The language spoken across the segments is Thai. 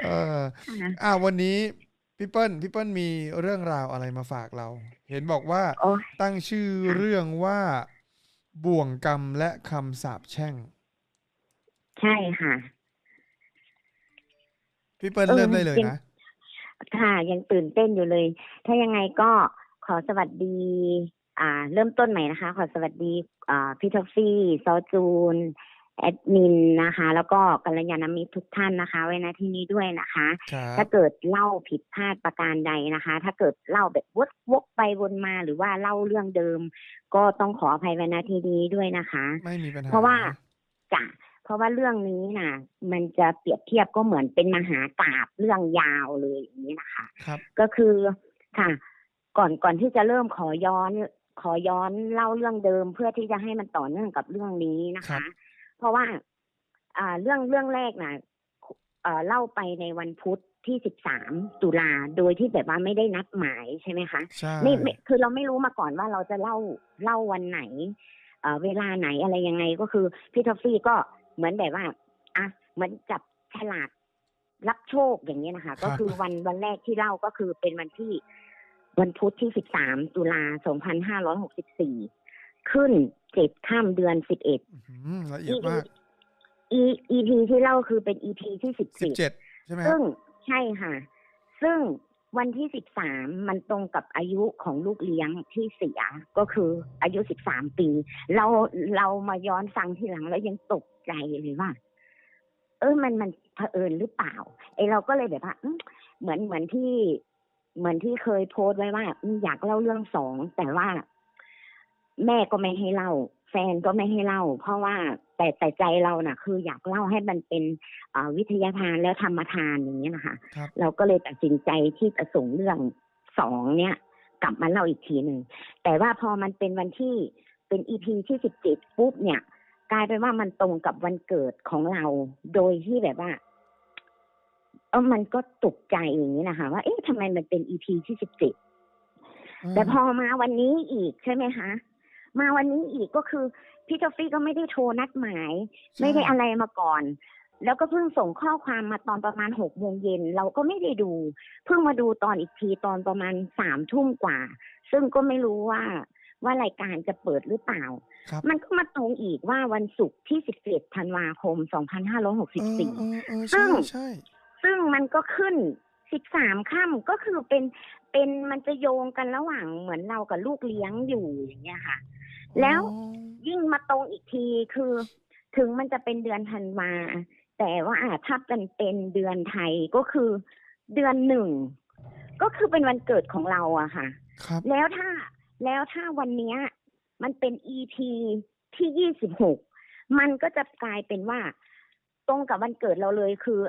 เออค่ะอ่าวันนี้พี่เปิ้ลพี่เปิ้ลมีเรื่องราวอะไรมาฝากเรา เห็นบอกว่าโอ้ยตั้งชื่อเรื่องว่าบ่วงกรรมและคำสาปแช่ง ใช่ค่ะ พี่เปิ้ลเออเริ่มได้เลยจริง นะ ค่ะยังตื่นเต้นอยู่เลย ถ้ายังไงก็ขอสวัสดี อ่า เริ่มต้นใหม่นะคะ ขอสวัสดี อ่าพี่ท็อฟฟี่ซอจูน แอดมินนะคะ แล้วก็กัลยาณมิตรทุกท่านนะคะไว้ณที่นี้ด้วยนะคะ ครับถ้าเกิดเล่าผิดพลาดประการใดนะคะ ถ้าเกิดเล่าแบบวกวกไปวนมาหรือว่าเล่าเรื่องเดิม ก็ต้องขออภัยไว้ณที่นี้ด้วยนะคะ ไม่มีปัญหาเพราะว่าจ้ะเพราะว่าเรื่องนี้น่ะ มันจะเปรียบเทียบก็เหมือนเป็นมหากาบเรื่องยาวเลยอย่างนี้นะคะ ครับ ก็คือค่ะ ก่อนก่อนที่จะเริ่มขอย้อน ขอย้อนเล่าเรื่องเดิมเพื่อที่จะให้มันต่อเนื่องกับเรื่องนี้นะครัคะ บ เพราะว่าอ่าเรื่องเรื่องแรกน่ะเอ่อเล่าไปในวันพุธที่สิบสามตุลาโดยที่แบบว่าไม่ได้นัดหมายใช่ไหมคะใช่ไม่ไม่คือเราไม่รู้มาก่อนว่าเราจะเล่าเล่าวันไหนเอ่อเวลาไหนอะไรยังไงก็คือพี่ทอฟฟี่ก็เหมือนแบบว่าอะเหมือนจับฉลากรับโชคอย่างเงี้ยนะคะ ก็คือวันวันแรกที่เล่าก็คือเป็นวันที่วันพุธที่13ตุลา2564ขึ้น เจ็ดข้ามเดือน11อื้อหือละเอียดมาก อีอีพีที่เล่าคือเป็นอีพีที่สิบ14เจ็ดใช่ไหมครัซึ่บงใช่ค่ะ ซึ่งวันที่สิบสามมันตรงกับอายุของลูกเลี้ยงที่เสียก็คืออายุสิบสามปี เราเรามาย้อนฟังทีหลังแล้วยังตกใจเลยว่า เออมันมันเผอิญหรือเปล่าไอเราก็เลยแบบว่าอื้อเหมือนเหมือนที่เหมือนที่เคยโพสต์ไว้ว่าอืมอยากเล่าเรื่องสองแต่ว่า แม่ก็ไม่ให้เล่า แฟนก็ไม่ให้เล่า เพราะว่าแต่แต่ใจเราน่ะ คืออยากเล่าให้มันเป็นอ่าวิทยาทานแล้วธรรมทานอย่างนี้ยนะคะครับเราก็เลยตัดสินใจที่จะส่งเรื่องสองเนี่ยกลับมาเล่าอีกทีหนึ่งแต่ว่าพอมันเป็นวันที่เป็นอีพีที่สิบเจ็ดปุ๊บเนี่ยกลายเป็นว่ามันตรงกับวันเกิดของเรา โดยที่แบบว่าเออมันก็ตกใจอย่างนี้นะคะ ว่า เอ๊ะทำไมมันเป็นอีพีที่สิบเจ็ดแต่พอมาวันนี้อีกใช่ไหมคะ มาวันนี้อีกก็คือพี่จอฟฟี่ก็ไม่ได้โทรนัดหมาย ไม่ได้อะไรมาก่อน แล้วก็เพิ่งส่งข้อความมาตอนประมาณหกโมงเย็นเราก็ไม่ได้ดู เพิ่งมาดูตอนอีกทีตอนประมาณสามทุ่มกว่า ซึ่งก็ไม่รู้ว่าว่ารายการจะเปิดหรือเปล่าครับมันก็มาตรงอีกว่าวันศุกร์ที่สิบเอ็ดธันวาคมสองพันห้าร้อยหกสิบเออสี่เออเออซึ่ใช่งใช่ซึ่งมันก็ขึ้นสิบสามค่ำก็คือเป็นเป็นมันจะโยงกันระหว่างเหมือนเรากับลูกเลี้ยงอยู่อย่างเงี้ยค่ะ แล้วอ๋อยิ่งมาตรงอีกทีคือถึงมันจะเป็นเดือนธันวา แต่ว่าถ้าเป็นเป็นเดือนไทยก็คือเดือนหนึ่ง ก็คือเป็นวันเกิดของเราอะค่ะครับแล้วถ้าแล้วถ้าวันเนี้ยมันเป็น EP ที่ยี่สิบหกมันก็จะกลายเป็นว่า ตรงกับวันเกิดเราเลยคือ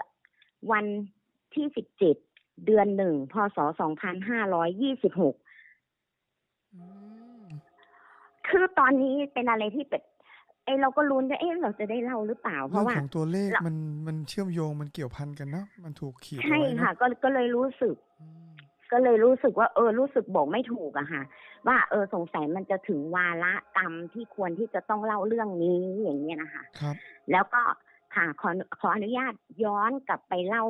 วันที่สิบเจ็ดเดือนหนึ่งพศสองพันห้าร้อยยี่สิบหกอืม คือตอนนี้เป็นอะไรที่เป็นไอเราก็ลุ้นว่าเอ๊ะเราจะได้เล่าหรือเปล่า เพเรื่องราะว่า ของตัวเลขเรามันมันเชื่อมโยงมันเกี่ยวพันกันเนาะมันถูกขีดเอาใช่ไว้เนค่ะ อะก็ก็เลยรู้สึก อืมก็เลยรู้สึกว่าเออรู้สึกบอกไม่ถูกอะค่ะ ว่าเออสงสัยมันจะถึงวาระกรรมที่ควรที่จะต้องเล่าเรื่องนี้อย่างเงี้ยนะคะ ครับ แล้วก็ค่ะขอขออนุญาตย้อนกลับไปเล่า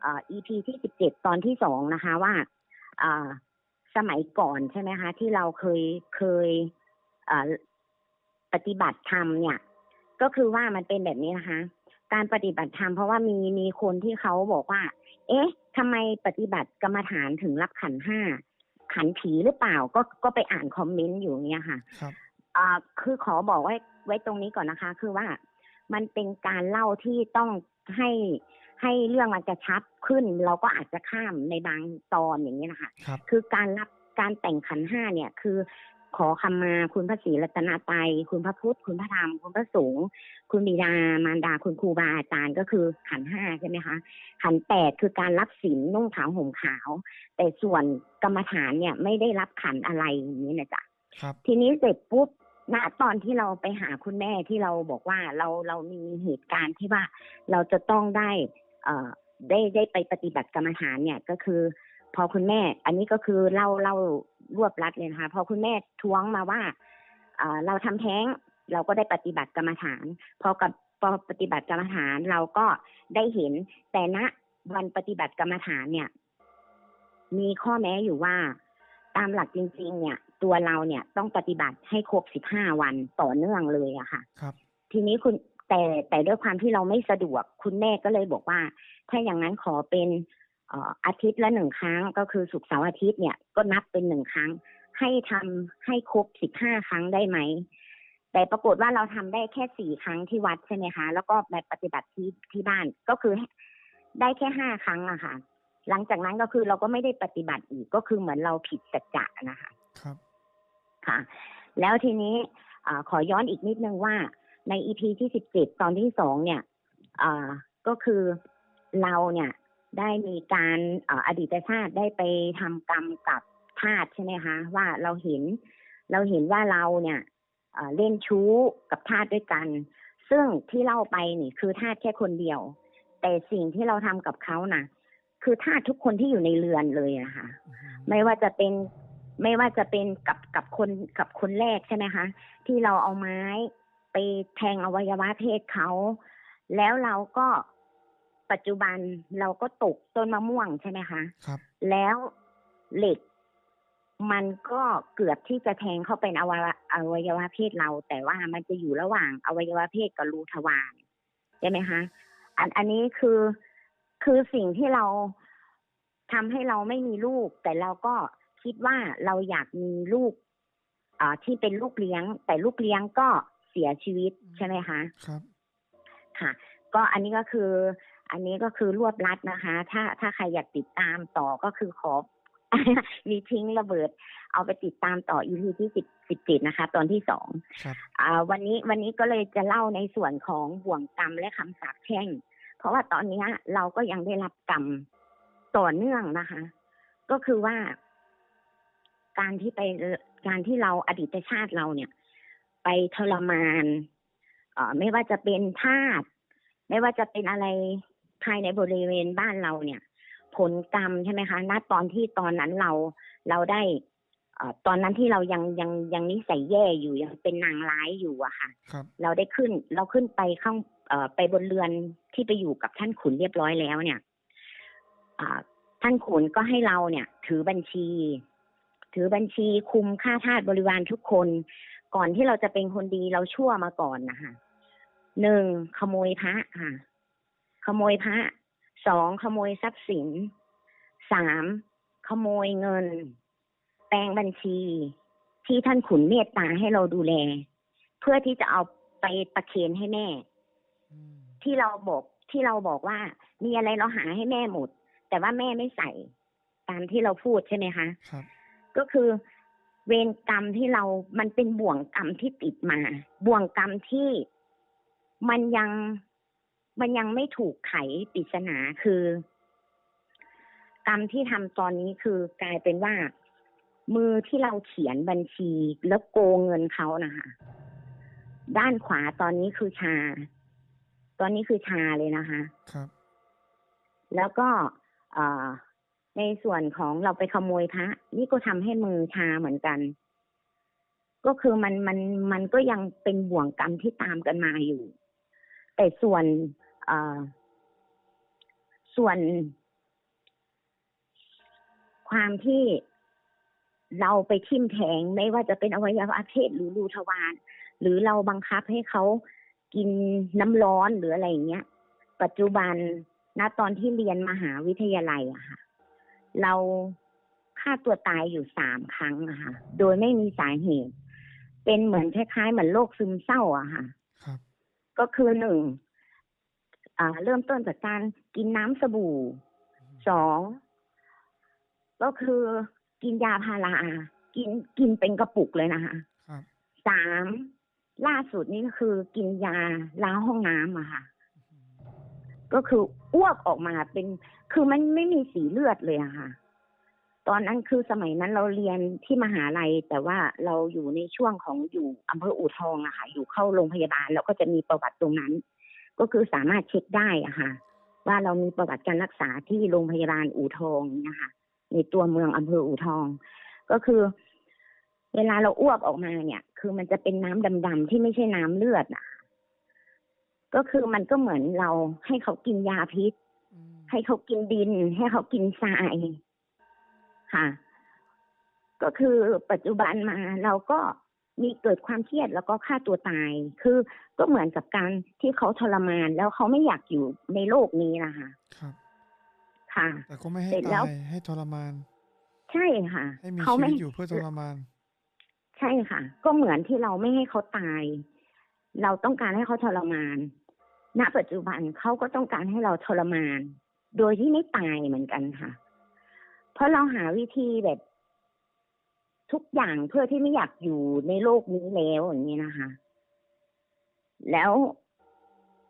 เอ่อ EP ที่สิบเจ็ดตอนที่สองนะคะว่าเอ่อสมัยก่อนใช่ไหมคะ ที่เราเคยเคยเอ่อ ปฏิบัติธรรมเนี่ย ก็คือว่ามันเป็นแบบนี้นะคะ การปฏิบัติธรรมเพราะว่ามีมีคนที่เขาบอกว่า เอ๊ะทำไมปฏิบัติกรรมฐานถึงรับขันธ์ห้าขันธ์ผีหรือเปล่าก็ก็ไปอ่านคอมเมนต์อยู่เนี่ยค่ะครับอ่าคือขอบอกไว้ไว้ตรงนี้ก่อนนะคะ คือว่ามันเป็นการเล่าที่ต้องให้ให้เรื่องมันกระชับขึ้น เราก็อาจจะข้ามในบางตอนอย่างนี้ยนะคะครับคือการรับการแต่งขันธ์ห้าเนี่ย คือ ขอคำมาคุณพระศรีรัตนตรัยคุณพระพุทธ คุณพระธรรม คุณพระสงฆ์คุณบิดามารดาคุณครูบาอาจารย์ก็คือขันธ์ห้าใช่ไหมคะ ขันธ์แปดคือการรับศีลนุ่งขาวห่มขาว แต่ส่วนกรรมฐานเนี่ยไม่ได้รับขันธ์อะไรอย่างนี้นะจ๊ะครับ ทีนี้เสร็จปุ๊บณตอนที่เราไปหาคุณแม่ที่เราบอกว่าเราเรามีเหตุการณ์ที่ว่าเราจะต้องได้ เอ่อได้ได้ไปปฏิบัติกรรมฐานเนี่ยก็คือ พอคุณแม่ อันนี้ก็คือเล่าเล่า รวบรัดเลยนะคะพอคุณแม่ท้วงมาว่าเอ่อเราทำแท้งเราก็ได้ปฏิบัติกรรมฐาน พอกับพอปฏิบัติกรรมฐานเราก็ได้เห็น แต่ณวันปฏิบัติกรรมฐานเนี่ย มีข้อแม้อยู่ว่า ตามหลักจริง ๆ เนี่ย ตัวเราเนี่ยต้องปฏิบัติให้ครบสิบห้าวันต่อเนื่องเลยอะค่ะ ครับ ทีนี้คุณแต่แต่ด้วยความที่เราไม่สะดวก คุณแม่ก็เลยบอกว่า ถ้าอย่างนั้นขอเป็นเอ่ออาทิตย์ละหนึ่งครั้ง ก็คือศุกร์เสาร์อาทิตย์เนี่ยก็นับเป็นหนึ่งครั้ง ให้ทำให้ครบสิบห้าครั้งได้ไหมแต่ปรากฏว่าเราทำได้แค่สี่ครั้งที่วัดใช่ไหมคะ แล้วก็ไปปฏิบัติที่ที่บ้านก็คือได้แค่ห้าครั้งอะค่ะ หลังจากนั้นก็คือเราก็ไม่ได้ปฏิบัติอีกก็คือเหมือนเราผิดสัจจะนะคะ ครับค่ะ แล้วทีนี้อาขอย้อนอีกนิดนึงว่าในอีพีที่สิบเจ็ดตอนที่สองเนี่ยอ่าก็คือเราเนี่ย ได้มีการอดีตชาติได้ไปทำกรรมกับทาสใช่ไหมคะว่าเราเห็นเราเห็นว่าเราเนี่ยเล่นชู้กับทาสด้วยกัน ซึ่งที่เล่าไปนี่คือทาสแค่คนเดียว แต่สิ่งที่เราทำกับเขาน่ะ คือทาสทุกคนที่อยู่ในเรือนเลยอะค่ะ ไม่ว่าจะเป็นไม่ว่าจะเป็นกับกับคนกับคนแรกใช่ไหมคะที่เราเอาไม้ไปแทงอวัยวะเพศเขา แล้วเราก็ ปัจจุบันเราก็ตกต้นมะม่วงใช่ไหมคะครับ แล้วเหล็ก มันก็เกือบที่จะแทงเข้าเป็นอวัยวะอวัยวะเพศเรา แต่ว่ามันจะอยู่ระหว่างอวัยวะเพศกับรูทวารใช่ไหมคะ อันอันนี้คือคือสิ่งที่เราทำให้เราไม่มีลูก แต่เราก็คิดว่าเราอยากมีลูกอ่าที่เป็นลูกเลี้ยง แต่ลูกเลี้ยงก็เสียชีวิตใช่ไหมคะ ครับ ค่ะ ก็อันนี้ก็คือ อันนี้ก็คือรวบรัดนะคะ ถ้าถ้าใครอยากติดตามต่อก็คือขอมีทิ้งระเบิด เอาไปติดตามต่อ EP ที่สิบสิบเจ็ดนะคะ ตอนที่สองครับอ่าวันนี้วันนี้ก็เลยจะเล่าในส่วนของบ่วงกรรมและคำสาปแช่ง เพราะว่าตอนเนี้ยเราก็ยังได้รับกรรมต่อเนื่องนะคะ ก็คือว่า การที่ไปการที่เราอดีตชาติเราเนี่ย ไปทรมาน เอ่อไม่ว่าจะเป็นทาสไม่ว่าจะเป็นอะไร ภายในบริเวณบ้านเราเนี่ย ผลกรรมใช่ไหมคะณตอนที่ตอนนั้นเราเราได้เอ่อตอนนั้นที่เรายังยังยังนิสัยแย่อยู่ยังเป็นนางร้ายอยู่อะค่ะครับเราได้ขึ้นเราขึ้นไปข้างเอ่อไปบนเรือนที่ไปอยู่กับท่านขุนเรียบร้อยแล้วเนี่ยอ่าท่านขุนก็ให้เราเนี่ย ถือบัญชี ถือบัญชีคุมค่าทาสบริวารทุกคน ก่อนที่เราจะเป็นคนดีเราชั่วมาก่อนนะคะหนึ่งขโมยพระค่ะ ขโมยพระสองขโมยทรัพย์สินสามขโมยเงิน แปลงบัญชี ที่ท่านขุนเมตตาให้เราดูแล เพื่อที่จะเอาไปประเคนให้แม่อืมที่เราบอกที่เราบอกว่า มีอะไรเราหาให้แม่หมด แต่ว่าแม่ไม่ใส่ ตามที่เราพูดใช่ไหมคะครับ ก็คือเวรกรรมที่เรามันเป็นบ่วงกรรมที่ติดมา บ่วงกรรมที่มันยัง มันยังไม่ถูกไขปริศนาคือ กรรมที่ทำตอนนี้คือกลายเป็นว่า มือที่เราเขียนบัญชีแล้วโกงเงินเขานะคะด้านขวาตอนนี้คือชา ตอนนี้คือชาเลยนะคะครับ แล้วก็เอ่อในส่วนของเราไปขโมยพระนี่ก็ทำให้มือชาเหมือนกัน ก็คือมันมันมันก็ยังเป็นบ่วงกรรมที่ตามกันมาอยู่ แต่ส่วนเอ่อ ส่วนความที่เราไปทิ่มแทงไม่ว่าจะเป็นอวัยวะเพศหรือรูทวารหรือเราบังคับให้เขากินน้ำร้อนหรืออะไรอย่างเงี้ย ปัจจุบันณตอนที่เรียนมหาวิทยาลัยอะค่ะ เราฆ่าตัวตายอยู่สามครั้งอะค่ะ โดยไม่มีสาเหตุ เป็นเหมือนคล้ายๆเหมือนโรคซึมเศร้าอะค่ะครับก็คือหนึ่งอ่า เริ่มต้นจากการกินน้ำสบู่สองก็คือกินยาพารากินกินเป็นกระปุกเลยนะคะครับสามล่าสุดนี่ก็คือกินยาล้างห้องน้ำอะค่ะ ก็คืออ้วกออกมาเป็น คือมันไม่มีสีเลือดเลยอะค่ะ ตอนนั้นคือสมัยนั้นเราเรียนที่มหาลัย แต่ว่าเราอยู่ในช่วงของอยู่อำเภออู่ทองอะค่ะ อยู่เข้าโรงพยาบาลแล้วก็จะมีประวัติตรงนั้น ก็คือสามารถเช็คได้อะค่ะ ว่าเรามีประวัติการรักษาที่โรงพยาบาลอู่ทองนะคะในตัวเมืองอำเภออู่ทอง ก็คือ เวลาเราอ้วกออกมาเนี่ย คือมันจะเป็นน้ำดำๆที่ไม่ใช่น้ำเลือดอะก็คือมันก็เหมือนเราให้เขากินยาพิษอืมให้เขากินดิน ให้เขากินทรายค่ะ ก็คือปัจจุบันมาเราก็ มีเกิดความเครียดแล้วก็ฆ่าตัวตาย คือก็เหมือนกับการที่เขาทรมานแล้วเขาไม่อยากอยู่ในโลกนี้นะคะครับ ค่ะ แต่ก็ไม่ให้เสร็จแล้ตายวให้ทรมาน ใช่ค่ะ ให้มีเขาชีไม่วิตอยู่เพื่อทรมาน ใช่ค่ะ ก็เหมือนที่เราไม่ให้เขาตาย เราต้องการให้เขาทรมาน ณ ปัจจุบันเขาก็ต้องการให้เราทรมาน โดยที่ไม่ตายเหมือนกันค่ะ เพราะเราหาวิธีแบบ ทุกอย่างเพื่อที่ไม่อยากอยู่ในโลกนี้แล้วอย่างนี้นะคะ แล้ว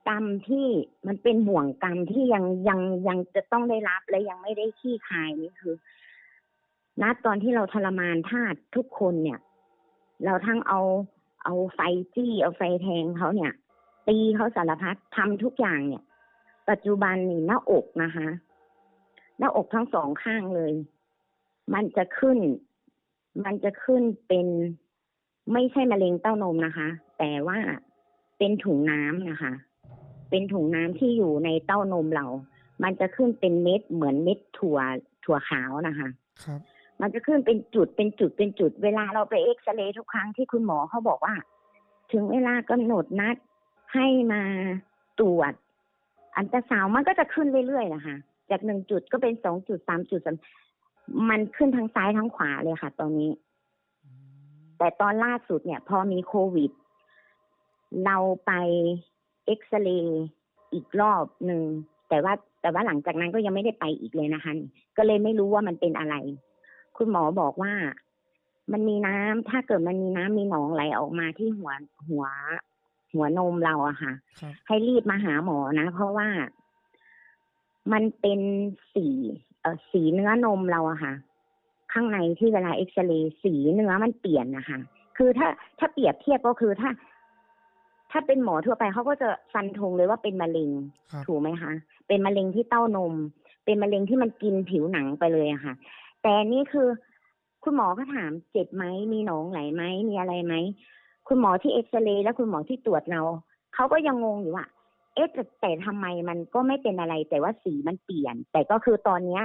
กรรมที่มันเป็นห่วงกรรมที่ยังยังยังจะต้องได้รับและยังไม่ได้ขี้คายนี่คือณตอนที่เราทรมานทาสทุกคนเนี่ย เราทั้งเอาเอาไฟจี้เอาไฟแทงเขาเนี่ย ตีเขาสารพัดทำทุกอย่างเนี่ย ปัจจุบันนี่หน้าอกนะคะ หน้าอกทั้งสองข้างเลย มันจะขึ้น มันจะขึ้นเป็นไม่ใช่มะเร็งเต้านมนะคะ แต่ว่าเป็นถุงน้ำนะคะ เป็นถุงน้ำที่อยู่ในเต้านมเรา มันจะขึ้นเป็นเม็ดเหมือนเม็ดถั่วถั่วขาวนะคะ ครับ มันจะขึ้นเป็นจุดเป็นจุดเป็นจุด เวลาเราไปเอ็กซเรย์ทุกครั้งที่คุณหมอเขาบอกว่า ถึงเวลากำหนดนัดให้มาตรวจ อันตราซาวน์มันก็จะขึ้นเรื่อยๆนะคะ จากหนึ่งจุดก็เป็นสองจุดสามจุดสาม มันขึ้นทั้งซ้ายทั้งขวาเลยค่ะ ตอนนี้อืมแต่ตอนล่าสุดเนี่ย พอมีโควิด เราไปเอ็กซเรย์อีกรอบหนึ่งแต่ว่าแต่ว่าหลังจากนั้นก็ยังไม่ได้ไปอีกเลยนะคะ ก็เลยไม่รู้ว่ามันเป็นอะไร คุณหมอบอกว่ามันมีน้ำถ้าเกิดมันมีน้ำมีหนองไหลออกมาที่หัวหัว หัวนมเราอะค่ะครับให้รีบมาหาหมอนะ เพราะว่ามันเป็นสีเอ่อ สีเนื้อนมเราอะค่ะ ข้างในที่เวลาเอ็กซเรย์สีเนื้อมันเปลี่ยนนะคะคือถ้าถ้าเปรียบเทียบก็คือถ้า ถ้าเป็นหมอทั่วไปเขาก็จะฟันธงเลยว่าเป็นมะเร็งครับถูกไหมคะ เป็นมะเร็งที่เต้านม เป็นมะเร็งที่มันกินผิวหนังไปเลยอะค่ะ แต่นี่คือคุณหมอก็ถามเจ็บไหมมีหนองไหลไหมมีอะไรไหมคุณหมอที่เอ็กซเรย์และคุณหมอที่ตรวจเราเขาก็ยังงงอยู่ว่า เอ๊ะแต่แต่ทำไมมันก็ไม่เป็นอะไร แต่ว่าสีมันเปลี่ยน แต่ก็คือตอนเนี้ย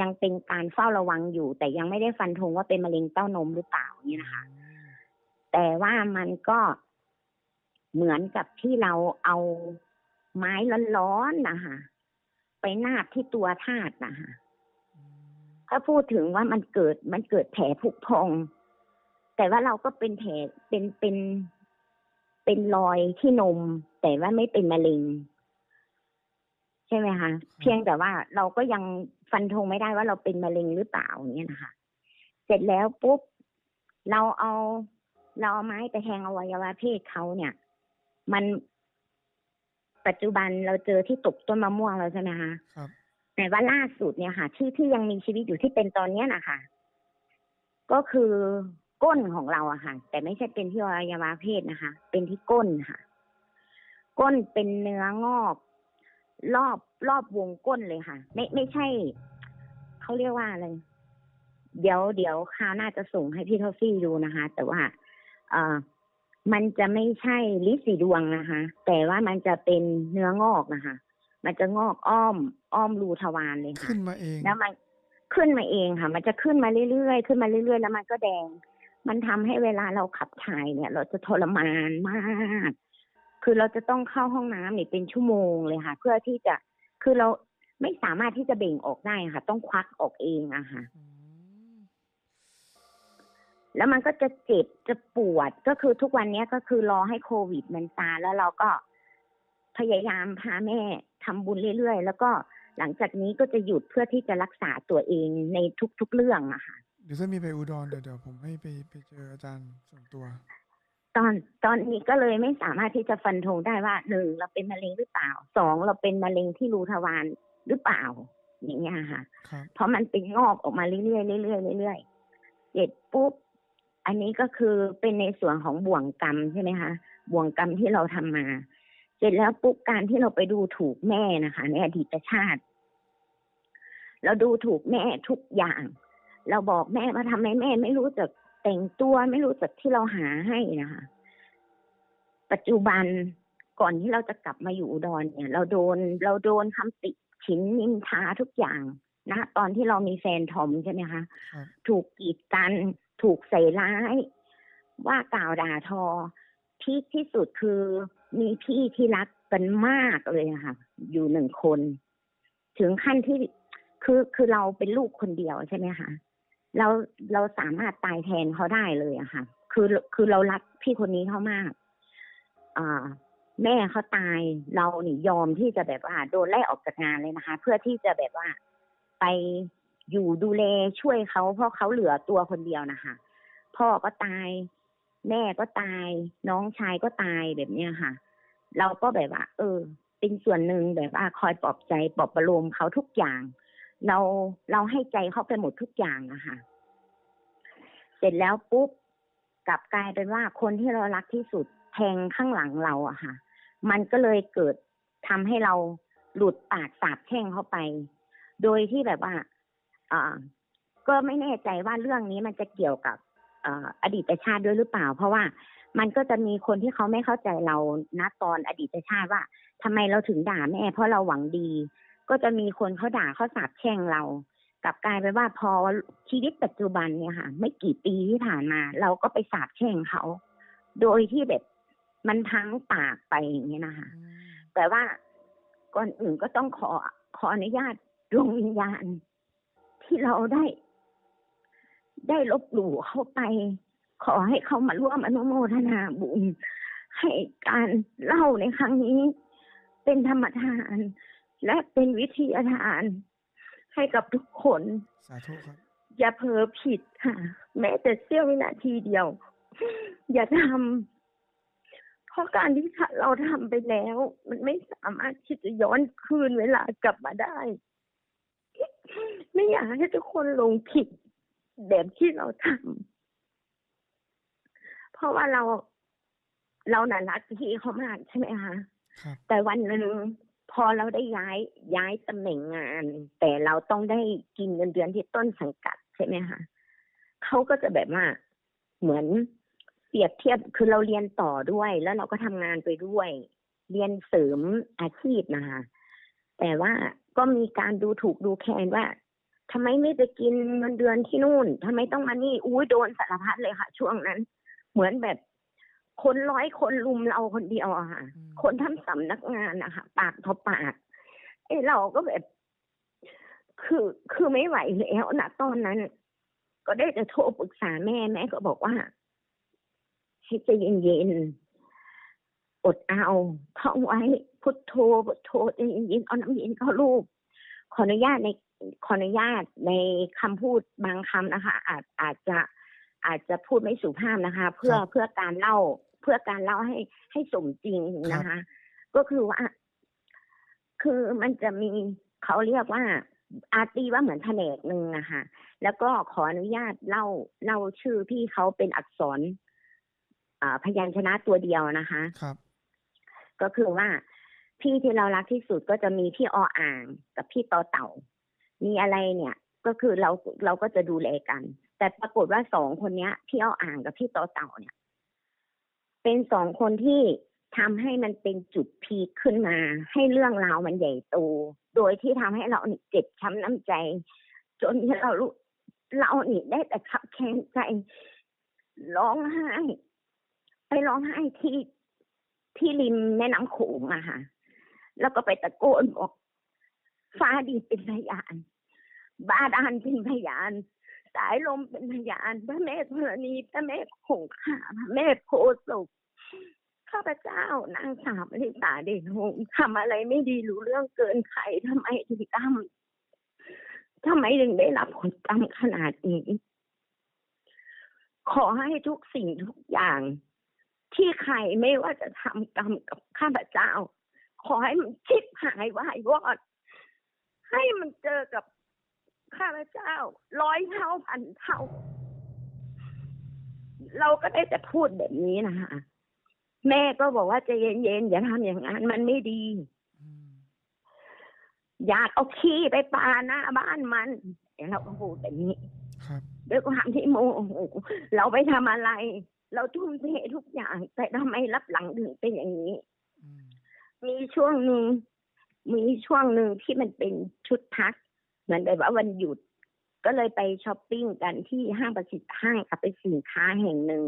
ยังเป็นการเฝ้าระวังอยู่ แต่ยังไม่ได้ฟันธงว่าเป็นมะเร็งเต้านมหรือเปล่านี่นะคะ แต่ว่ามันก็เหมือนกับที่เราเอาไม้ร้อนๆนะคะไปนาบที่ตัวธาตุนะคะอืมถ้าพูดถึงว่ามันเกิดมันเกิดแผลผุพอง แต่ว่าเราก็เป็นแผลเป็นเป็นเป็นรอยที่นม แต่ว่าไม่เป็นมะเร็ง ใช่ไหมคะเพียงแต่ว่าเราก็ยังฟันธงไม่ได้ว่าเราเป็นมะเร็งหรือเปล่าอย่างเงี้ยนะคะ เสร็จแล้วปุ๊บเราเอาเราเอาไม้ไปแทงอวัยวะเพศเขาเนี่ย มันปัจจุบันเราเจอที่ตกต้นมะม่วงแล้วใช่ไหมคะครับแต่ว่าล่าสุดเนี่ยค่ะ ที่ที่ยังมีชีวิตอยู่ที่เป็นตอนเนี้ยนะคะก็คือก้นของเราอะค่ะ แต่ไม่ใช่เป็นที่อวัยวะเพศนะคะ เป็นที่ก้นค่ะ ก้นเป็นเนื้องอก รอบรอบวงก้นเลยค่ะ ไม่ไม่ใช่เขาเรียกว่าอะไรเดี๋ยวเดี๋ยวคราวหน้าจะส่งให้พี่ทอฟฟี่ดูนะคะ แต่ว่า เอ่อมันจะไม่ใช่ลิสีดวงนะคะ แต่ว่ามันจะเป็นเนื้องอกนะคะ มันจะงอกอ้อม อ้อมรูทวารเลยค่ะขึ้นมาเองแล้วมันขึ้นมาเองค่ะ มันจะขึ้นมาเรื่อยๆขึ้นมาเรื่อยๆ แล้วมันก็แดง มันทำให้เวลาเราขับถ่ายเนี่ย เราจะทรมานมาก คือเราจะต้องเข้าห้องน้ำเนี่ยเป็นชั่วโมงเลยค่ะ เพื่อที่จะคือเราไม่สามารถที่จะเบ่งออกได้ค่ะ ต้องควักออกเองอะค่ะอืมแล้วมันก็จะเจ็บจะปวดก็คือทุกวันเนี้ยก็คือรอให้โควิดมันซาแล้วเราก็พยายามพาแม่ทำบุญเรื่อยๆ แล้วก็หลังจากนี้ก็จะหยุดเพื่อที่จะรักษาตัวเองในทุกๆเรื่องอะค่ะเดี๋ยวถ้ามีไปอุดรเดี๋ยวเดี๋ยวผมให้ไปไปเจออาจารย์ส่วนตัว ตอนตอนนี้ก็เลยไม่สามารถที่จะฟันธงได้ว่าหนึ่งเราเป็นมะเร็งหรือเปล่าสองเราเป็นมะเร็งที่รูทวารหรือเปล่า อย่างเงี้ยค่ะครับเพราะมันเป็นงอกออกมาเรื่อยๆเรื่อยๆเรื่อยๆเสร็จปุ๊บอันนี้ก็คือเป็นในส่วนของบ่วงกรรมใช่ไหมคะบ่วงกรรมที่เราทำมา เสร็จแล้วปุ๊บการที่เราไปดูถูกแม่นะคะ ในอดีตชาติ เราดูถูกแม่ทุกอย่าง เราบอกแม่ว่าทำไมแม่ไม่รู้จัก แต่งตัวไม่รู้จักที่เราหาให้นะคะ ปัจจุบันก่อนที่เราจะกลับมาอยู่อุดรเนี่ย เราโดนเราโดนคำติฉินนินทาทุกอย่างนะตอนที่เรามีแฟนทอมใช่ไหมคะครับถูกกีดกันถูกใส่ร้าย ว่ากล่าวด่าทอพีคที่สุดคือมีพี่ที่รักกันมากเลยอะค่ะ อยู่หนึ่งคน ถึงขั้นที่คือคือเราเป็นลูกคนเดียวใช่ไหมคะ เราเราสามารถตายแทนเขาได้เลยอะค่ะ คือคือเรารักพี่คนนี้เขามากอ่าแม่เขาตายเราเนี่ยอมที่จะแบบว่าโดนไล่ออกจากงานเลยนะคะ เพื่อที่จะแบบว่าไปอยู่ดูแลช่วยเขาเพราะเขาเหลือตัวคนเดียวนะคะ พ่อก็ตาย แม่ก็ตาย น้องชายก็ตายแบบเนี้ยค่ะ เราก็แบบว่า เออ เป็นส่วนหนึ่งแบบว่าคอยปลอบใจปลอบประโลมเขาทุกอย่าง เราเราให้ใจเขาไปหมดทุกอย่างอะค่ะ เสร็จแล้วปุ๊บกลับกลายเป็นว่าคนที่เรารักที่สุดแทงข้างหลังเราอะค่ะ มันก็เลยเกิดทำให้เราหลุดปากสาบแช่งเข้าไป โดยที่แบบว่าอ่าก็ไม่แน่ใจว่าเรื่องนี้มันจะเกี่ยวกับอออดีตชาติด้วยหรือเปล่า เพราะว่ามันก็จะมีคนที่เขาไม่เข้าใจเราณตอนอดีตชาติว่าทำไมเราถึงด่าแม่ เพราะเราหวังดี ก็จะมีคนเขาด่าเขาสาบแช่งเรากลับกลายไปนว่าพอชีวิตปัจจุบันเนี่ยค่ะ ไม่กี่ปีที่ผ่านมา เราก็ไปสาบแช่งเขา โดยที่แบบมันทั้งปากไปอย่างเงี้ยนะคะอืมแต่ว่าก่อนอื่นก็ต้องขอขออนุญาตดวงวิญญาณ ที่เราได้ ได้ลบหลู่เข้าไป ขอให้เขามาร่วมอนุโมทนาบุญให้การเล่าในครั้งนี้ เป็นธรรมทาน และเป็นวิทยาทานให้กับทุกคน สาธุครับ อย่าเผลอผิดค่ะ แม้แต่เสี้ยววินาทีเดียว อย่าทำเพราะการที่เราทำไปแล้ว มันไม่สามารถที่จะย้อนคืนเวลากลับมาได้ ไม่อยากให้ทุกคนลงผิดแบบที่เราทำเพราะว่าเราเราน่ะรักพี่เขามากใช่ไหมคะครับแต่วันหนึ่ง พอเราได้ย้ายย้ายตำแหน่งงาน แต่เราต้องได้กินเงินเดือนที่ต้นสังกัดใช่ไหมคะเขาก็จะแบบว่าเหมือนเปรียบเทียบคือเราเรียนต่อด้วย แล้วเราก็ทำงานไปด้วย เรียนเสริมอาชีพนะคะแต่ว่าก็มีการดูถูกดูแคลนว่าทำไมไม่ไปกินเงินเดือนที่นู่นทำไมต้องมานี่อุ้ยโดนสารพัดเลยค่ะ ช่วงนั้น เหมือนแบบ คนร้อยคนลุมเราคนเดียวอะค่ะอืมคนทำสำนักงานนะคะปากต่อปากไอ้เราก็แบบ คือคือไม่ไหวแล้วนะตอนนั้น ก็ได้แต่โทรปรึกษาแม่แม่ก็บอกว่าให้ใจเย็นๆอดเอาท่องไว้พุทโธพุทโธใจเย็นๆเอาน้ำเย็นเข้าลูกขออนุญาตในขออนุญาตในคำพูดบางคำนะคะ อาจอาจจะ อาจจะพูดไม่สุภาพนะคะ เพื่อครับเพื่อการเล่า เพื่อการเล่าให้ให้สมจริงนะคะ ก็คือว่า คือมันจะมีเขาเรียกว่าอาตีว่าเหมือนแผนกหนึ่งอะค่ะ แล้วก็ขออนุญาตเล่าเล่าชื่อพี่เขาเป็นอักษรอ่าพยัญชนะตัวเดียวนะคะครับ ก็คือว่าพี่ที่เรารักที่สุดก็จะมีพี่ออ่าง กับพี่ต่อเต่า มีอะไรเนี่ย ก็คือเราเราก็จะดูแลกัน แต่ปรากฏว่าสองคนเนี้ยพี่ออ่างกับพี่ต่อเต่าเนี่ย เป็นสองคนที่ทำให้มันเป็นจุดพีคขึ้นมา ให้เรื่องราวมันใหญ่โต โดยที่ทำให้เราเจ็บช้ำน้ำใจ จนที่เรารู้เรานี่ได้แต่ขับแค้นใจ ร้องไห้ ไปร้องไห้ที่ที่ริมแม่น้ำโขงอะค่ะ แล้วก็ไปตะโกนบอกฟ้าดินเป็นพยาน บาดาลเป็นพยาน สายลมเป็นพยานพระแม่ธรณีพระแม่คงคาพระแม่โพธิ์ศพข้าพเจ้านางสาวมริตาเด่นหงทำอะไรไม่ดีรู้เรื่องเกินใครทำไมถึงทำทำไมถึงได้รับผลกรรมขนาดนี้ ขอให้ทุกสิ่งทุกอย่าง ที่ใครไม่ว่าจะทำกรรมกับข้าพเจ้า ขอให้มันชิบหายวายวอด ให้มันเจอกับ ข้าพเจ้าร้อยเท่าพันเท่า เราก็ได้แต่พูดแบบนี้นะคะแม่ก็บอกว่าใจะเย็นๆอย่าทำอย่างนั้นมันไม่ดีอืมอยากเอาขี้ไปปาหน้าบ้านมันแต่เราก็พูดแบบนี้ครับด้วยความที่โมโหเราไปทำอะไร เราทุ่มเททุกอย่าง แต่ทำไมรับหลังถึงเป็นอย่างนี้อืมมีช่วงหนึ่งมีช่วงหนึ่งที่มันเป็นชุดพัก เหมือนแบบว่าวันหยุดก็เลยไปช้อปปิ้งกันที่ห้างประสิทธิ์ห้างกับไปสินค้าแห่งหนึ่ง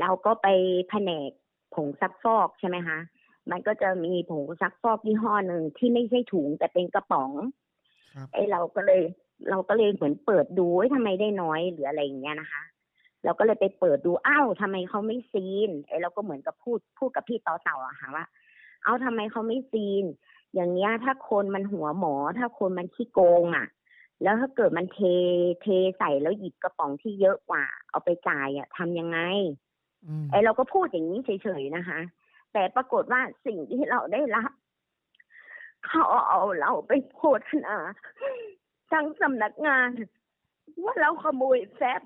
เราก็ไปแผนกผงซักฟอกใช่ไหมคะมันก็จะมีผงซักฟอกยี่ห้อหนึ่งที่ไม่ใช่ถุงแต่เป็นกระป๋องครับไอ้เราก็เลย เราก็เลยเหมือนเปิดดูว่าทำไมได้น้อยหรืออะไรอย่างเงี้ยนะคะ เราก็เลยไปเปิดดูอ้าวทำไมเขาไม่ซีนไอ้เราก็เหมือนกับพูดพูดกับพี่ต่อเต่าอะค่ะว่า เอาทำไมเขาไม่ซีน อย่างเงี้ยถ้าคนมันหัวหมอ ถ้าคนมันขี้โกงอะแล้วถ้าเกิดมันเทเทใส่แล้วหยิบกระป๋องที่เยอะกว่า เอาไปจ่ายอะทำยังไงอืมไอเราก็พูดอย่างนี้เฉยๆนะคะ แต่ปรากฏว่าสิ่งที่เราได้รับเขาเอาเราไปโฆษณาทั้งสำนักงาน ว่าเราขโมยแฟบ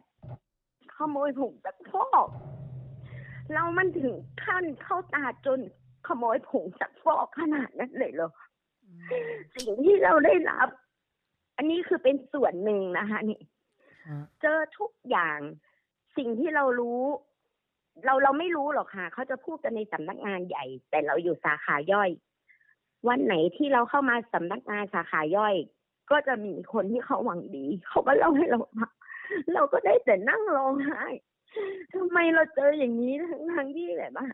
ขโมยผงซักฟอกเรามันถึงขั้นเข้าตาจน ขโมยผงซักฟอกขนาดนั้นเลยเหรออืมสิ่งที่เราได้รับ อันนี้คือเป็นส่วนหนึ่งนะคะนี่ฮะเจอทุกอย่างสิ่งที่เรารู้ เราเราไม่รู้หรอกค่ะ เขาจะพูดกันในสำนักงานใหญ่ แต่เราอยู่สาขาย่อย วันไหนที่เราเข้ามาสำนักงานสาขาย่อย ก็จะมีคนที่เขาหวังดี เขาก็เล่าให้เราฟังเราก็ได้แต่นั่งร้องไห้ทำไมเราเจออย่างนี้ทั้งทั้งๆที่แบบว่า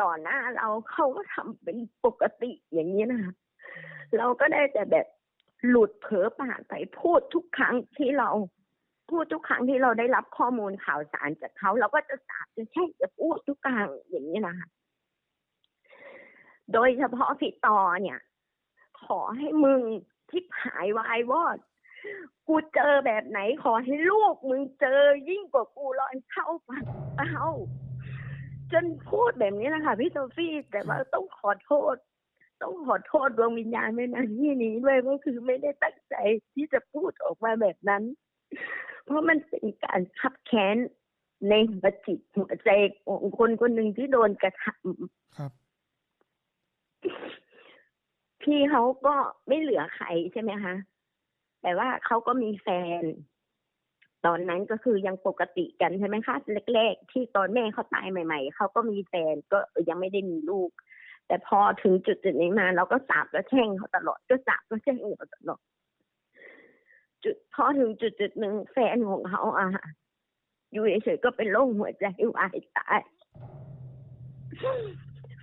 ต่อหน้าเราเขาก็ทำเป็นปกติอย่างนี้นะคะเราก็ได้แต่แบบหลุดเผลอปากไปพูดทุกครั้งที่เราพูดทุกครั้งที่เราได้รับข้อมูลข่าวสารจากเขาเราก็จะสาบจะแช่งจะพูดทุกครั้งอย่างนี้นะคะโดยเฉพาะพี่ต่อเนี่ย ขอให้มึงที่หายวายวอดกูเจอแบบไหนขอให้ลูกมึงเจอยิ่งกว่ากูร้อยเท่าพันเท่า จนพูดแบบนี้นะคะพี่โซฟี่แต่ว่าต้องขอโทษ ต้องขอโทษดวงวิญญาณในนั้นที่นี้ด้วยก็คือไม่ได้ตั้งใจที่จะพูดออกมาแบบนั้น เพราะมันเป็นการขับแค้นในหัวจิตหัวใจของคนคนหนึ่งที่โดนกระทำครับ พี่เขาก็ไม่เหลือใครใช่ไหมคะแต่ว่าเขาก็มีแฟน ตอนนั้นก็คือยังปกติกันใช่ไหมคะแรกๆ ที่ตอนแม่เขาตายใหม่ ๆเขาก็มีแฟนก็ยังไม่ได้มีลูก แต่พอถึงจุดจุดนี้มา เราก็สาบก็แช่งเขาตลอดก็สาบก็แช่งเขาตลอดจุดพอถึงจุดจุดหนึ่งแฟนของเขาอะอยู่เฉยๆก็เป็นโรคหัวใจวายตาย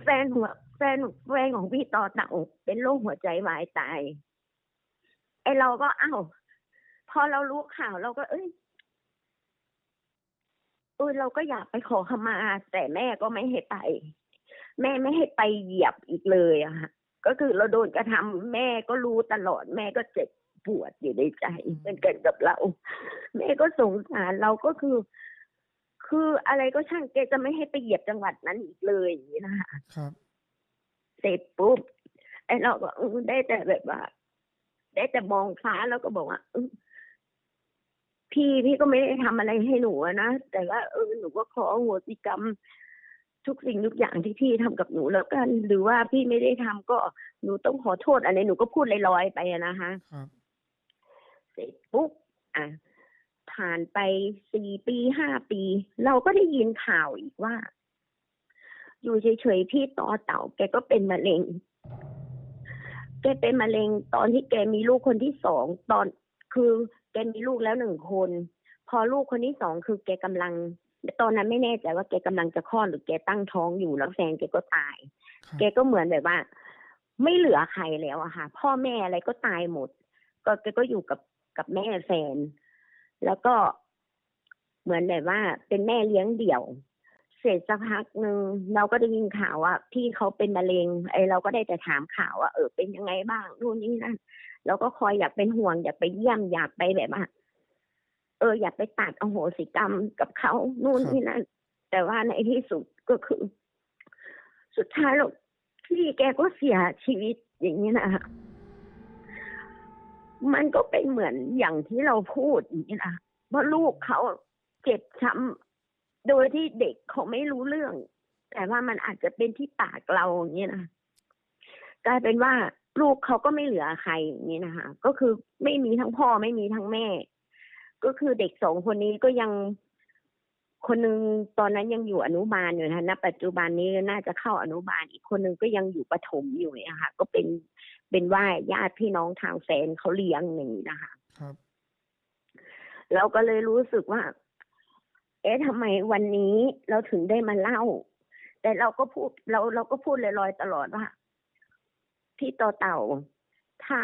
แฟนหัวแฟนแฟนของพี่ต่อเต่าเป็นโรคหัวใจวายตายไอเราก็เอ้าพอเรารู้ข่าวเราก็เอ้ย เออเราก็อยากไปขอขมา แต่แม่ก็ไม่ให้ไป แม่ไม่ให้ไปเหยียบอีกเลยอะค่ะก็คือเราโดนกระทำแม่ก็รู้ตลอดแม่ก็เจ็บปวดอยู่ในใจเหมือนกันกับเรา แม่ก็สงสารเราก็คือ คืออะไรก็ช่างแกจะไม่ให้ไปเหยียบจังหวัดนั้นอีกเลยอย่างนี้นะคะครับเสร็จปุ๊บไอ้เราก็เออได้แต่แบบว่า ได้แต่มองฟ้าแล้วก็บอกว่าเออ พี่พี่ก็ไม่ได้ทำอะไรให้หนูอะนะแต่ว่าเออหนูก็ขออโหสิกรรม ทุกสิ่งทุกอย่างที่พี่ทำกับหนูแล้วกัน หรือว่าพี่ไม่ได้ทำก็หนูต้องขอโทษอะไรหนูก็พูดลอยๆไปอะนะคะครับเสร็จปุ๊บอะผ่านไปสี่ปีห้าปี เราก็ได้ยินข่าวอีกว่า อยู่เฉยๆพี่ต่อเต่า แกก็เป็นมะเร็ง แกเป็นมะเร็งตอนที่แกมีลูกคนที่สองตอนคือแก มีลูกแล้วหนึ่งคน พอลูกคนที่สองคือแกกำลัง ตอนนั้นไม่แน่ใจว่าแกกำลังจะคลอดหรือแกตั้งท้องอยู่แล้วแฟนแกก็ตายครับแกก็เหมือนแบบว่า ไม่เหลือใครแล้วอะค่ะ พ่อแม่อะไรก็ตายหมด ก็แกก็อยู่กับกับแม่แฟน แล้วก็เหมือนแบบว่าเป็นแม่เลี้ยงเดี่ยวเสร็จสักพักหนึ่งเราก็ได้ยินข่าวว่าพี่เขาเป็นมะเร็งไอเราก็ได้แต่ถามข่าวว่าเออเป็นยังไงบ้างนู่นนี่นั่น เราก็คอยอยากเป็นห่วงอยากไปเยี่ยมอยากไปแบบว่าเออ อยากไปตัดอโหสิกรรมกับเขานู่นนี่นั่นแต่ว่าในที่สุดก็คือ สุดท้ายแล้วพี่แกก็เสียชีวิตอย่างนี้นะคะมันก็เป็นเหมือนอย่างที่เราพูดอย่างนี้นะว่าลูกเขาเจ็บช้ำโดยที่เด็กเขาไม่รู้เรื่อง แต่ว่ามันอาจจะเป็นที่ปากเราอย่างนี้นะกลายเป็นว่า ลูกเขาก็ไม่เหลือใครอย่างนี้นะคะ ก็คือไม่มีทั้งพ่อไม่มีทั้งแม่ ก็คือเด็กสองคนนี้ก็ยังคนหนึ่งตอนนั้นยังอยู่อนุบาลอยู่นะคะณปัจจุบันนี้น่าจะเข้าอนุบาล อีกคนหนึ่งก็ยังอยู่ประถมอยู่เนี่ยค่ะก็เป็นเป็นว่าญาติพี่น้องทางแฟนเขาเลี้ยงอย่างนี้นะคะครับเราก็เลยรู้สึกว่า เอ๊ะทำไมวันนี้เราถึงได้มาเล่า แต่เราก็พูดเราเราก็พูดลอยๆตลอดว่า พี่ต่อเต่า ถ้า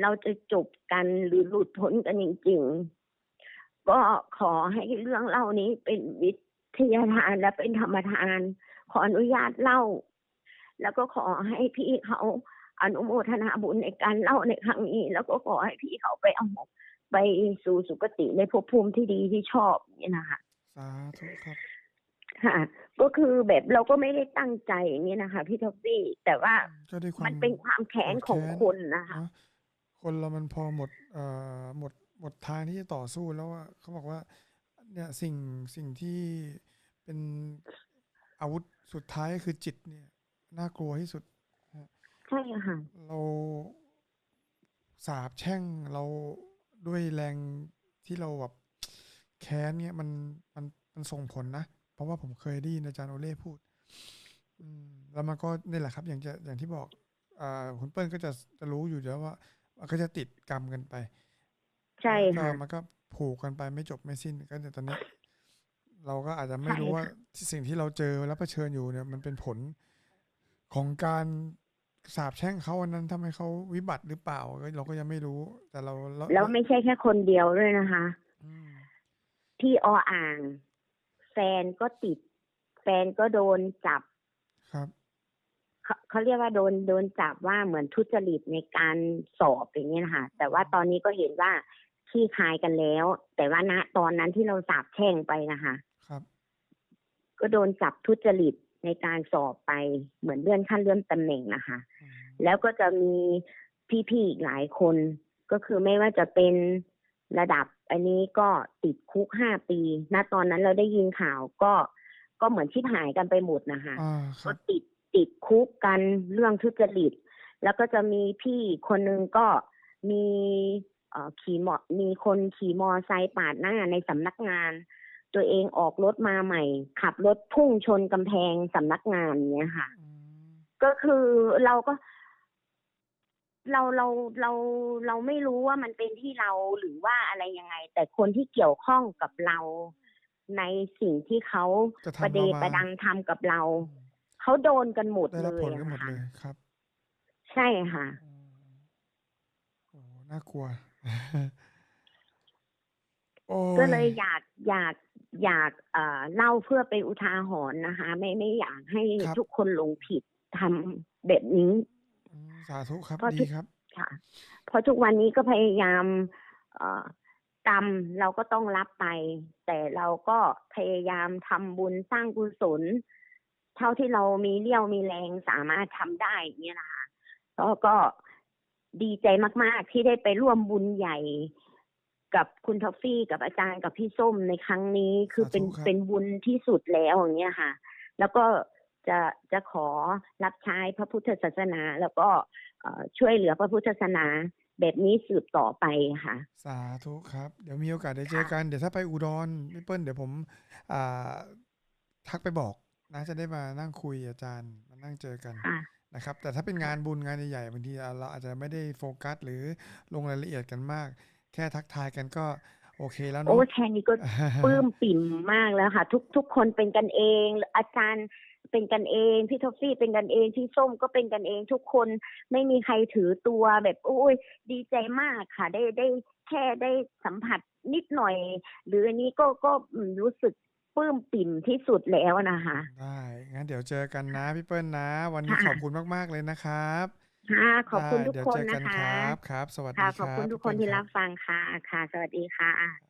เราจะจบกันหรือหลุดพ้นกันจริง ๆ ก็ขอให้เรื่องเล่านี้เป็นวิทยาทานและเป็นธรรมทาน ขออนุญาตเล่า แล้วก็ขอให้พี่เขาอนุโมทนาบุญในการเล่าในครั้งนี้ แล้วก็ขอให้พี่เขาไปเอาไปสู่สุคติในภพภูมิที่ดีที่ชอบนี่นะคะสาธุครับ ค่ะ ก็คือแบบเราก็ไม่ได้ตั้งใจอย่างนี้นะคะพี่ท็อฟฟี่แต่ว่าก็ด้วยความมันเป็นความแค้นของแค้นคนนะคะเนอะคนเรามันพอหมดเอ่อหมดหมดทางที่จะต่อสู้แล้วว่าเขาบอกว่า เนี่ยสิ่งสิ่งที่เป็นอาวุธสุดท้ายคือจิตเนี่ยน่ากลัวที่สุดใช่ค่ะเราสาบแช่งเราด้วยแรงที่เราแบบแค้นเนี่ยมันมันมันส่งผลนะ เพราะว่าผมเคยได้ยินอาจารย์โอเล่พูดอืมแล้วมันก็นี่แหละครับ อย่างจะอย่างที่บอกอ่าคุณเปิ้ลก็จะจะรู้อยู่แล้วว่ามันก็จะติดกรรมกันไป ใช่ก็ค่ะมันก็ผูกกันไปไม่จบไม่สิ้นก็เนี่ยตอนเนี้ยเราก็อาจจะไม่ใช่รู้ว่าค่ะที่สิ่งที่เราเจอและเผชิญอยู่เนี่ย มันเป็นผลของการสาบแช่งเขาอันนั้นทำให้เขาวิบัติหรือเปล่าก็เราก็ยังไม่รู้ แต่เราเราแล้วไม่ใช่แค่คนเดียวด้วยนะคะอืมที่ออ่าง แฟนก็ติด แฟนก็โดนจับครับเขาเขาเรียกว่าโดนโดนจับว่าเหมือนทุจริตในการสอบอย่างเงี้ยนะคะแต่ว่าตอนนี้ก็เห็นว่าขี้คายกันแล้ว แต่ว่าณตอนนั้นที่เราสาบแช่งไปนะคะครับ ก็โดนจับทุจริตในการสอบไปเหมือนเลื่อนขั้นเลื่อนตำแหน่งนะคะอืมแล้วก็จะมีพี่ๆอีกหลายคน ก็คือไม่ว่าจะเป็นระดับ อันนี้ก็ติดคุกห้าปีณตอนนั้นเราได้ยินข่าวก็ก็เหมือนชิบหายกันไปหมดนะคะอ่าคก็รับติดติดคุกกันเรื่องทุจริต แล้วก็จะมีพี่คนหนึ่งก็มีเอ่อขี่มอมีคนขี่มอไซค์ปาดหน้าในสำนักงาน ตัวเองออกรถมาใหม่ ขับรถพุ่งชนกำแพงสำนักงานเนี้ยค่ะอืมก็คือเราก็ เราเราเราเราไม่รู้ว่ามันเป็นที่เราหรือว่าอะไรยังไง แต่คนที่เกี่ยวข้องกับเราในสิ่งที่เขาจะประทำเดเรามาประดังทำกับเราอืมเขาโดนกันหมดได้เลรับผยลกันหมดอะค่ะเลยครับ ใช่ค่ะอืมโอ้น่ากลัวโอ้ก็เลยอยากอยากอยากเอ่อเล่าเพื่อเป็นอุทาหรณ์นะคะ ไม่ไม่อยากให้ทุกคนหลงผิดทำแบบนี้อืม สาธุครับเพราะดีทุกครับค่ะเพราะทุกวันนี้ก็พยายามเอ่อกรรมเราก็ต้องรับไป แต่เราก็พยายามทำบุญสร้างกุศล เท่าที่เรามีเรี่ยวมีแรงสามารถทำได้อย่างเนี่ยนะคะแล้วก็ดีใจมาก ๆ ที่ได้ไปร่วมบุญใหญ่กับคุณท็อฟฟี่กับอาจารย์กับพี่ส้มในครั้งนี้คือเป็นสาธุครับเป็นบุญที่สุดแล้วอย่างเงี้ยค่ะ แล้วก็ จะจะขอรับใช้พระพุทธศาสนา แล้วก็เอ่อช่วยเหลือพระพุทธศาสนาแบบนี้สืบต่อไปค่ะ สาธุครับ เดี๋ยวมีโอกาสได้เจอกัน เดี๋ยวถ้าไปอุดรพี่เปิ้ลเดี๋ยวผมอ่าทักไปบอกนะจะได้มานั่งคุยอาจารย์มานั่งเจอกันค่ะนะครับ แต่ถ้าเป็นงานบุญงานใหญ่ๆบางทีเราอาจจะไม่ได้โฟกัส หรือลงรายละเอียดกันมาก แค่ทักทายกันก็โอเคแล้วโอ้เนาะแค่นี้ก็ปลื้มปิ่มมากแล้วค่ะ ทุกทุกคนเป็นกันเอง อาจารย์ เป็นกันเองพี่ทอฟฟี่เป็นกันเองพี่ส้มก็เป็นกันเองทุกคนไม่มีใครถือตัวแบบโอ้ยดีใจมากค่ะ ได้ได้แค่ได้สัมผัสนิดหน่อย หรืออันนี้ก็ก็อืมรู้สึกปลื้มปิ่มที่สุดแล้วนะคะได้งั้นเดี๋ยวเจอกันนะพี่เปิ้ลนะ วันนี้ค่ะขอบคุณมากๆเลยนะครับค่ะขอบคุณได้ทุกเดี๋ยวคนเจอกันะนคะครับครับ สวัสดีค่ะครับขอบคุณทุกพี่คนเปิ้ลที่ครับฟังค่ะค่ะ สวัสดีค่ะครับ